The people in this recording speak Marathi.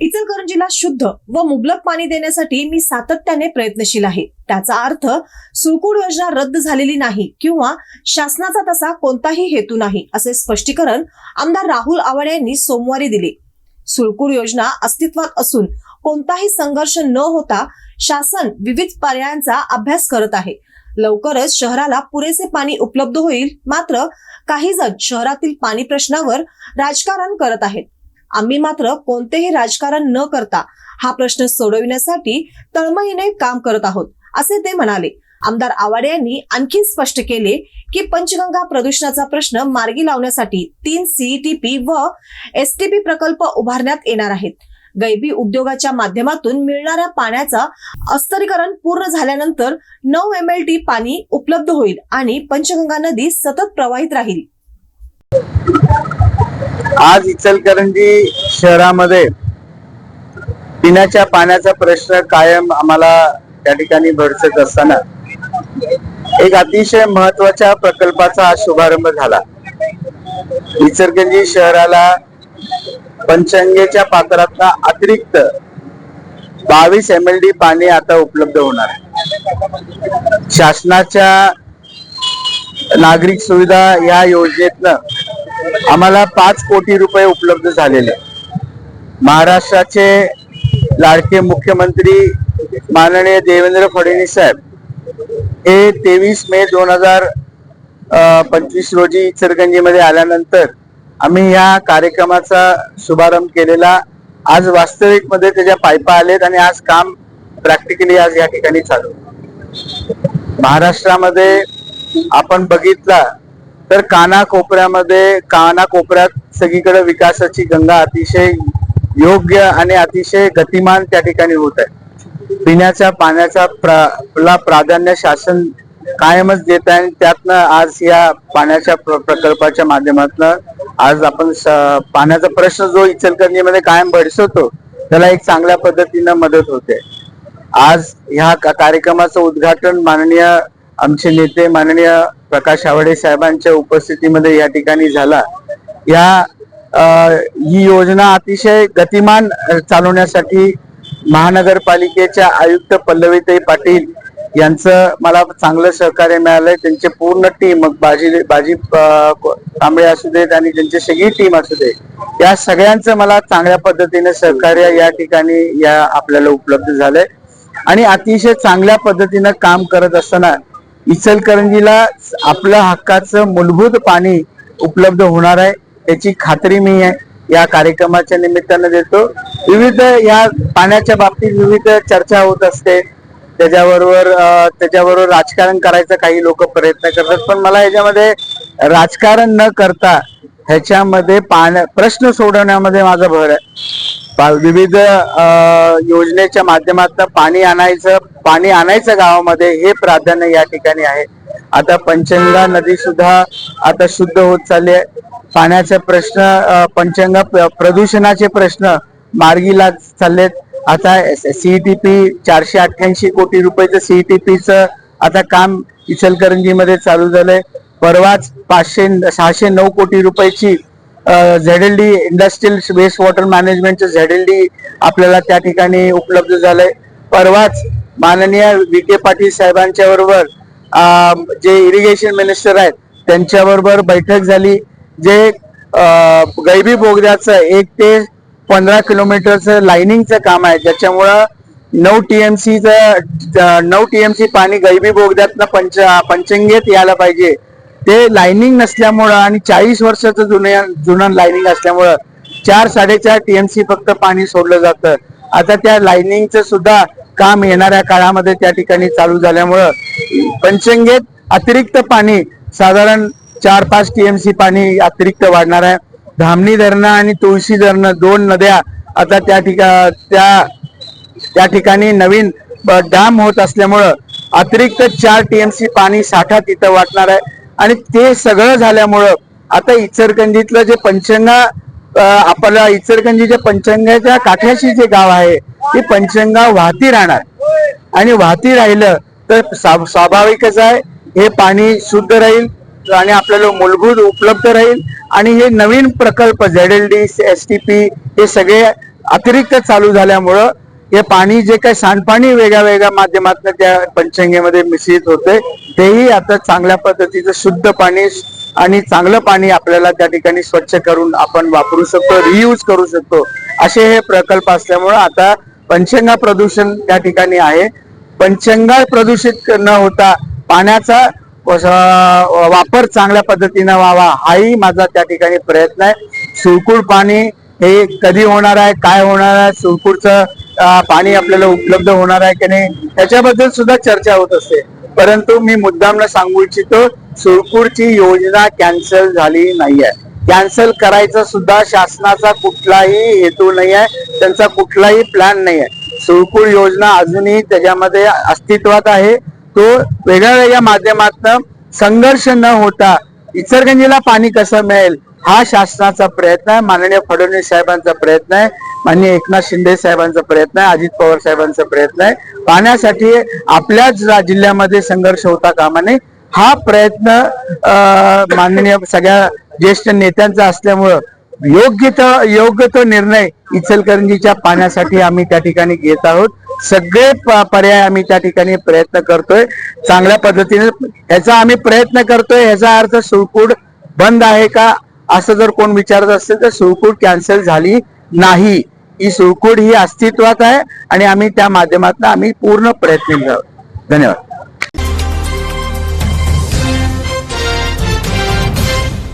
इचलकरंजीला शुद्ध व मुबलक पाणी देण्यासाठी मी सातत्याने प्रयत्नशील आहे. त्याचा अर्थ सुळकूड योजना रद्द झालेली नाही किंवा शासनाचा तसा कोणताही हेतू नाही असे स्पष्टीकरण आमदार राहुल आवाडे यांनी सोमवारी दिले. सुळकूड योजना अस्तित्वात असून कोणताही संघर्ष न होता शासन विविध पर्यायांचा अभ्यास करत आहे. लवकरच शहराला पुरेसे पाणी उपलब्ध होईल मात्र काही जण शहरातील पाणी प्रश्नावर राजकारण करत आहेत. आम्ही मात्र कोणतेही राजकारण न करता हा प्रश्न सोडविण्यासाठी तळमळीने काम करत आहोत असे ते म्हणाले. आमदार आवाडे यांनी आणखी स्पष्ट केले की पंचगंगा प्रदूषणाचा प्रश्न मार्गी लावण्यासाठी तीन सीईटीपी व एसटीपी प्रकल्प उभारण्यात येणार आहेत. गैबी उद्योगाच्या माध्यमातून मिळणाऱ्या पाण्याचा अस्तरीकरण पूर्ण झाल्यानंतर नऊ एम एल टी पाणी उपलब्ध होईल आणि पंचगंगा नदी सतत प्रवाहित राहील. आज इचलकरंजी शहरामध्ये पिण्याच्या पाण्याचा प्रश्न कायम आम्हाला त्या ठिकाणी भरसत असताना एक अतिशय महत्त्वाच्या प्रकल्पाचा आज शुभारंभ झाला. इचलकरंजी शहराला पंचंगेच्या पात्रात अतिरिक्त बावीस एम एल डी पाणी आता उपलब्ध होणार आहे. शासनाच्या नागरिक सुविधा या योजनेतनं आम्हाला पाच कोटी रुपये उपलब्ध झालेले. महाराष्ट्राचे लाडके मुख्यमंत्री माननीय देवेंद्र फडणवीस साहेब हे तेवीस मे दोन हजार पंचवीस रोजी इचरगंजीमध्ये आल्यानंतर आम्ही या कार्यक्रमाचा शुभारंभ केलेला. आज वास्तविकमध्ये त्याच्या पायपा आलेत आणि आज काम प्रॅक्टिकली आज या ठिकाणी चालू. महाराष्ट्रामध्ये आपण बघितला तर कानाकोपऱ्यामध्ये कानाकोपऱ्यात सगळीकडे विकासाची गंगा अतिशय योग्य आणि अतिशय गतिमान त्या ठिकाणी होत आहे. पिण्याच्या पाण्याचा प्रा- प्राधान्य शासन कायमच देत आहे आणि त्यातनं आज या पाण्याच्या प्र- प्रकल्पाच्या माध्यमातून आज आपण पाण्याचा प्रश्न जो इचलकरंजीमध्ये कायम भडसवतो त्याला एक चांगल्या पद्धतीनं मदत होते. आज ह्या कार्यक्रमाचं उद्घाटन माननीय आमचे नेते माननीय प्रकाश आवाडे साहेबांच्या उपस्थितीमध्ये या ठिकाणी झाला. या ही योजना अतिशय गतिमान चालवण्यासाठी महानगरपालिकेच्या आयुक्त पल्लवीताई पाटील यांचं मला चांगलं सहकार्य मिळालंय. त्यांचे पूर्ण टीम मग बाजी बाजी अ, कांबळे असू देत आणि त्यांची सगळी टीम असू दे या सगळ्यांचं मला चांगल्या पद्धतीने सहकार्य या ठिकाणी या आपल्याला उपलब्ध झालंय. आणि अतिशय चांगल्या पद्धतीनं काम करत असताना इचलकरंजीला आपलं हक्काचं मूलभूत पाणी उपलब्ध होणार आहे त्याची खात्री मी या- कार्यक्रमाच्या निमित्तानं देतो. विविध या पाण्याच्या बाबतीत विविध चर्चा होत असते. त्याच्याबरोबर त्याच्याबरोबर राजकारण करायचं काही लोक प्रयत्न करतात पण मला याच्यामध्ये राजकारण न करता ह्याच्यामध्ये पाण्या प्रश्न सोडवण्यामध्ये माझा भर आहे. विविध योजनेच्या माध्यमातून पाणी आणायचं पाणी आणायचं गावामध्ये हे प्राधान्य या ठिकाणी आहे. आता पंचगंगा नदी सुद्धा आता शुद्ध होत चालली आहे. पाण्याचे प्रश्न पंचंगा पंचगंगा प्रदूषणाचे प्रश्न मार्गीला चाललेत. आता सीईटीपी चारशे अठ्ठ्याऐंशी कोटी रुपयाचं सीईटीपीचं आता काम इचलकरंजीमध्ये चालू झालंय. परवाच पाचशे सहाशे नऊ कोटी रुपयाची Z D industrial waste water मॅनेजमेंटचं Z D आपल्याला त्या ठिकाणी उपलब्ध झालंय. परवाच माननीय विखे पाटील साहेबांच्या बरोबर जे इरिगेशन मिनिस्टर आहेत त्यांच्याबरोबर बैठक झाली जे गैबी बोगद्याचं एक ते पंधरा किलोमीटरचं लाईनिंगचं काम आहे. ज्याच्यामुळं नऊ टीएमसीचं नऊ टीएमसी पाणी गैबी बोगद्यातनं पंच पंचंगेत यायला पाहिजे. ते लाइनिंग नसल्यामुळं आणि चाळीस वर्षाचं जुन्या जुनं लाइनिंग असल्यामुळं चार साडेचार टीएमसी फक्त पाणी सोडलं जातं. आता त्या लाइनिंगचं सुद्धा काम येणाऱ्या काळामध्ये त्या ठिकाणी चालू झाल्यामुळं पंचंगेत अतिरिक्त पाणी साधारण चार पाच टीएमसी पाणी अतिरिक्त वाढणार आहे. धामणी धरणं आणि तुळशी धरणं दोन नद्या आता त्या ठिका त्या त्या ठिकाणी नवीन डॅम होत असल्यामुळं अतिरिक्त चार टीएमसी पाणी साठा तिथं वाटणार आहे. आणि ते सगळं झाल्यामुळं आता इचरकंजीतलं जे पंचंगा आपल्याला आपल्या इचरकंजीच्या पंचंगाच्या काठ्याशी जे गाव आहे ती पंचंगा वाहती राहणार. आणि वाहती राहिलं तर स्वाभाविकच आहे हे पाणी शुद्ध राहील आणि आपल्याला मूलभूत उपलब्ध राहील. आणि हे नवीन प्रकल्प Z L D S T P हे सगळे अतिरिक्त चालू झाल्यामुळं हे पाणी जे काही सांडपाणी वेगळ्या वेगळ्या माध्यमातून त्या पंचंगेमध्ये मिश्रित होते तेही आता चांगल्या पद्धतीचं शुद्ध पाणी आणि चांगलं पाणी आपल्याला त्या ठिकाणी स्वच्छ करून आपण वापरू शकतो रियूज करू शकतो असे हे प्रकल्प असल्यामुळं आता पंचंगा प्रदूषण त्या ठिकाणी आहे. पंचंगा प्रदूषित न होता पाण्याचा वापर चांगल्या पद्धतीनं व्हावा हाही माझा त्या ठिकाणी प्रयत्न आहे. सुळकूळ पाणी हे कधी होणार आहे काय होणार आहे सुळकूळचं पाणी आपल्याला उपलब्ध होणार आहे की नाही त्याच्याबद्दल सुद्धा चर्चा होत असते. परंतु मी मुद्दामला सांगू इच्छितो सुरपूरची योजना कॅन्सल झाली नाहीये. कॅन्सल करायचा सुद्धा शासनाचा कुठलाही हेतू नाही आहे त्यांचा कुठलाही प्लॅन नाही आहे सुरपूर योजना अजूनही त्याच्यामध्ये अस्तित्वात आहे. तो वेगळ्या वेगळ्या माध्यमातून संघर्ष न होता इचरगंजीला पाणी कसं मिळेल हा शासनाचा प्रयत्न आहे माननीय फडणवीस साहेबांचा प्रयत्न आहे. माननीय एकनाथ शिंदे साहेबांचा प्रयत्न आहे अजित पवार साहेबांचा प्रयत्न आहे. पाण्यासाठी आपल्याच जिल्ह्यामध्ये संघर्ष होता कामा नये. हा प्रयत्न अं, माननीय सगळ्या ज्येष्ठ नेत्यांचा असल्यामुळं योग्य तो योग्य तो निर्णय इचलकरंजीच्या पाण्यासाठी आम्ही त्या ठिकाणी घेत आहोत. सगळे प- पर्याय आम्ही त्या ठिकाणी प्रयत्न करतोय. चांगल्या पद्धतीने ह्याचा आम्ही प्रयत्न करतोय. ह्याचा अर्थ सुळकूड बंद आहे का? असं जर कोण विचारत असेल तर सुळकूड कॅन्सल झाली नाही. ही सुळकूड ही अस्तित्वात आहे आणि आम्ही त्या माध्यमातून आम्ही पूर्ण प्रयत्न करतो धन्यवाद.